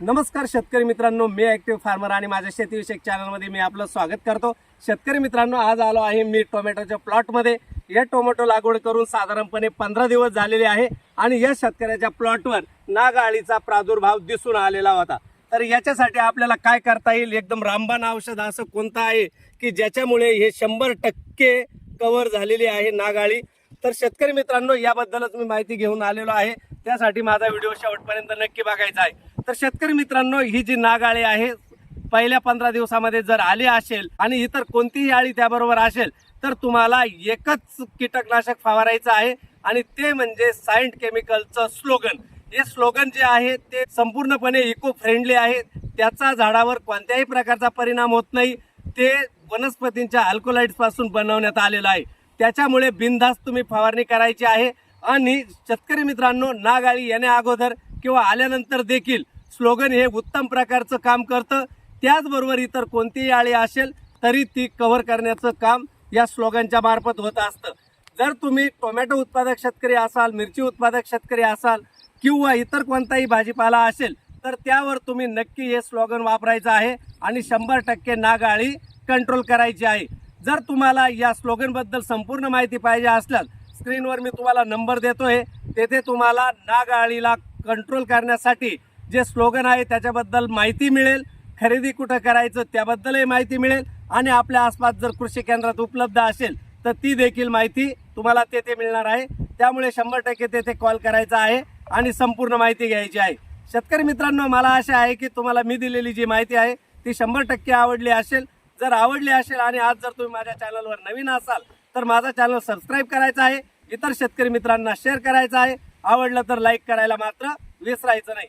नमस्कार शेतकरी मित्रांनो मी ॲक्टिव्ह फार्मर आणि माझ्या शेतीविषयक चॅनलमध्ये मी आपलं स्वागत करतो. शेतकरी मित्रांनो आज आलो आहे मी टोमॅटोच्या प्लॉटमध्ये. या टोमॅटो लागवड करून साधारणपणे पंधरा दिवस झालेले आहे आणि या शेतकऱ्याच्या प्लॉटवर नागाळीचा प्रादुर्भाव दिसून आलेला होता. तर याच्यासाठी आपल्याला काय करता येईल? एकदम रामबाण औषध असं कोणतं आहे की ज्याच्यामुळे हे शंभर टक्के कव्हर झालेली आहे नागाळी? तर शेतकरी मित्रांनो याबद्दलच मी माहिती घेऊन आलेलो आहे. त्यासाठी माझा व्हिडिओ शेवटपर्यंत नक्की बघायचा आहे. तर शेतकरी मित्रांनो ही जी नागाळी आहे पहिल्या पंधरा दिवसामध्ये जर आली असेल आणि इतर कोणतीही आळी त्याबरोबर असेल तर तुम्हाला एकच कीटकनाशक फवारायचं आहे आणि ते म्हणजे सायंट केमिकलचं स्लोगन. हे स्लोगन जे आहे ते संपूर्णपणे इको फ्रेंडली आहे. त्याचा झाडावर कोणत्याही प्रकारचा परिणाम होत नाही. ते वनस्पतींच्या अल्कोलाइड्सपासून बनवण्यात आलेलं आहे. त्याच्यामुळे बिनधास्त तुम्ही फवारणी करायची आहे. आणि शेतकरी मित्रांनो नागाळी येण्या अगोदर किंवा आल्यानंतर देखील स्लोगन हे उत्तम प्रकारचं काम करतं. त्याचबरोबर इतर कोणतीही आळी असेल तरी ती कव्हर करण्याचं काम या स्लोगनच्या मार्फत होत असतं. जर तुम्ही टोमॅटो उत्पादक शेतकरी असाल मिरची उत्पादक शेतकरी असाल किंवा इतर कोणताही भाजीपाला असेल तर त्यावर तुम्ही नक्की हे स्लोगन वापरायचं आहे आणि शंभर टक्के नागाळी कंट्रोल करायची आहे. जर तुम्हाला या स्लोगनबद्दल संपूर्ण माहिती पाहिजे असल्यास स्क्रीनवर मी तुम्हाला नंबर देतोय. तेथे तुम्हाला नागाळीला कंट्रोल करण्यासाठी जे स्लोगन आहे त्याच्याबद्दल माहिती मिळेल. खरेदी कुठं करायचं त्याबद्दलही माहिती मिळेल. आणि आपल्या आसपास जर कृषी केंद्रात उपलब्ध असेल तर ती देखील माहिती तुम्हाला तेथे मिळणार आहे. त्यामुळे शंभर टक्के तेथे कॉल करायचा आहे आणि संपूर्ण माहिती घ्यायची आहे. शेतकरी मित्रांनो मला आशा आहे की तुम्हाला मी दिलेली जी माहिती आहे ती शंभर टक्के आवडली असेल. जर आवडली असेल आणि आज जर तुम्ही माझ्या चॅनलवर नवीन असाल तर माझा चॅनल सबस्क्राईब करायचा आहे. इतर शेतकरी मित्रांना शेअर करायचा आहे. आवडलं तर लाईक करायला मात्र विसरायचं नाही.